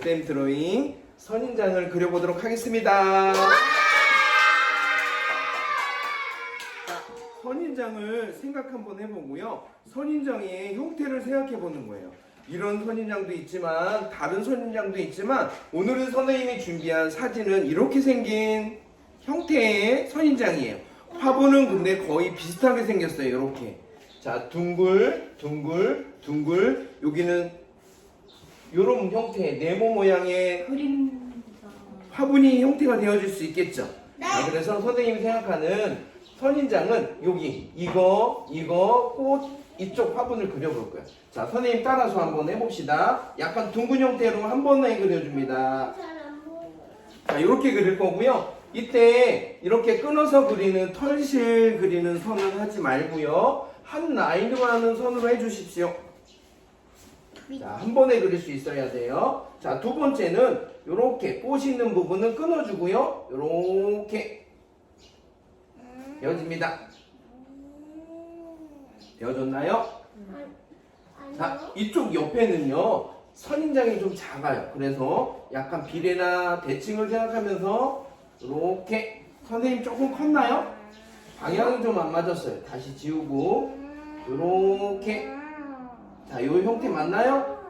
베쌤 드로잉 선인장을 그려보도록 하겠습니다. 자, 선인장을 생각 한번 해보고요. 선인장의 형태를 생각해 보는 거예요. 이런 선인장도 있지만 다른 선인장도 있지만 오늘은 선생님이 준비한 사진은 이렇게 생긴 형태의 선인장이에요. 화분은 근데 거의 비슷하게 생겼어요. 이렇게. 자, 둥글, 둥글, 둥글. 여기는 이런 형태의 네모 모양의 그림자. 화분이 형태가 되어질 수 있겠죠. 자, 그래서 선생님이 생각하는 선인장은 여기 이거, 이거, 꽃 이쪽 화분을 그려볼 거예요. 자, 선생님 따라서 한번 해봅시다. 약간 둥근 형태로 한 번에 그려줍니다. 자, 이렇게 그릴 거고요. 이때 이렇게 끊어서 그리는 털실 그리는 선은 하지 말고요. 한 라인으로 하는 선으로 해주십시오. 자, 한 번에 그릴 수 있어야 돼요. 자, 두 번째는 이렇게 꽃 있는 부분은 끊어주고요. 이렇게 되어집니다. 되어졌나요? 자, 이쪽 옆에는요, 선인장이 좀 작아요. 그래서 약간 비례나 대칭을 생각하면서 이렇게 선생님 조금 컸나요? 방향이 좀 안 맞았어요. 다시 지우고 이렇게 자, 요 형태 맞나요?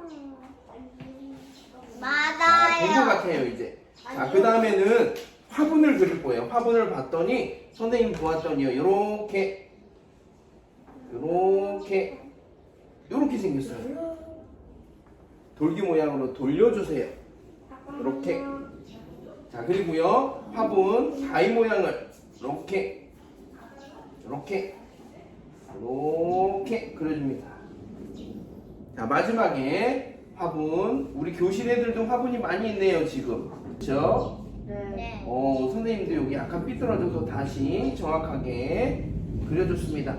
아, 된것 맞아요. 같아요, 이제. 자, 그 다음에는 화분을 그릴 거예요. 화분을 봤더니, 선생님 보았더니요, 요렇게, 요렇게, 요렇게 생겼어요. 돌기 모양으로 돌려주세요. 요렇게. 자, 그리고요, 화분 가위 모양을, 요렇게, 요렇게, 요렇게 그려줍니다. 자, 마지막에 화분. 우리 교실 애들도 화분이 많이 있네요, 지금. 그쵸? 네. 어, 선생님도 여기 약간 삐뚤어져서 다시 정확하게 그려줬습니다.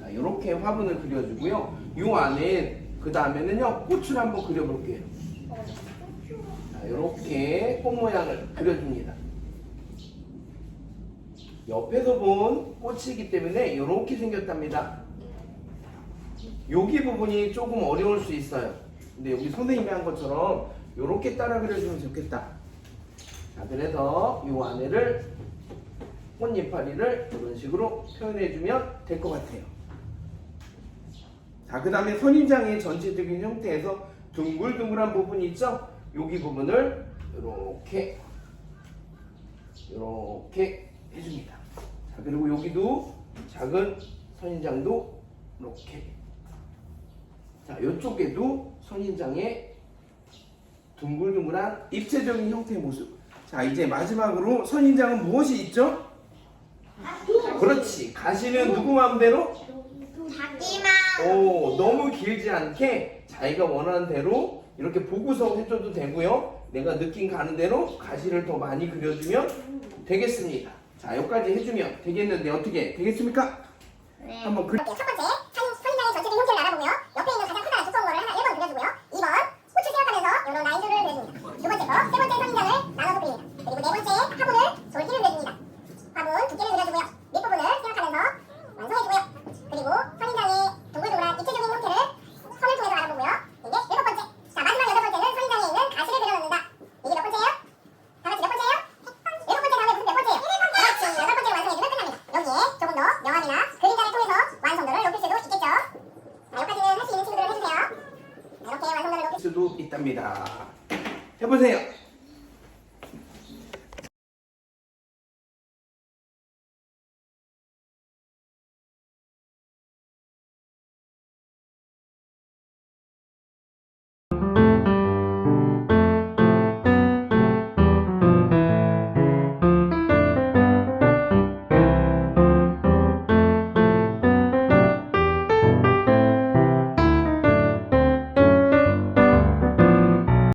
자, 이렇게 화분을 그려주고요. 요 안에, 그 다음에는요, 꽃을 한번 그려볼게요. 자, 이렇게 꽃 모양을 그려줍니다. 옆에서 본 꽃이기 때문에 이렇게 생겼답니다. 여기 부분이 조금 어려울 수 있어요. 근데 여기 선생님이 한 것처럼 이렇게 따라 그려주면 좋겠다. 자, 그래서 이 안에를 꽃잎파리를 이런 식으로 표현해주면 될 것 같아요. 자, 그 다음에 선인장의 전체적인 형태에서 둥글둥글한 부분이 있죠? 여기 부분을 이렇게 이렇게 해줍니다. 자, 그리고 여기도 작은 선인장도 이렇게 자, 이쪽에도 선인장의 둥글둥글한 입체적인 형태의 모습. 자, 이제 마지막으로 선인장은 무엇이 있죠? 그렇지. 가시는 누구 마음대로? 자기만. 오, 너무 길지 않게 자기가 원하는 대로 이렇게 보고서 해줘도 되고요. 내가 느낌 가는 대로 가시를 더 많이 그려주면 되겠습니다. 자, 여기까지 해주면 되겠는데 어떻게 되겠습니까? 네. 한번 그. 이렇게 첫 번째 수도 있답니다. 해보세요.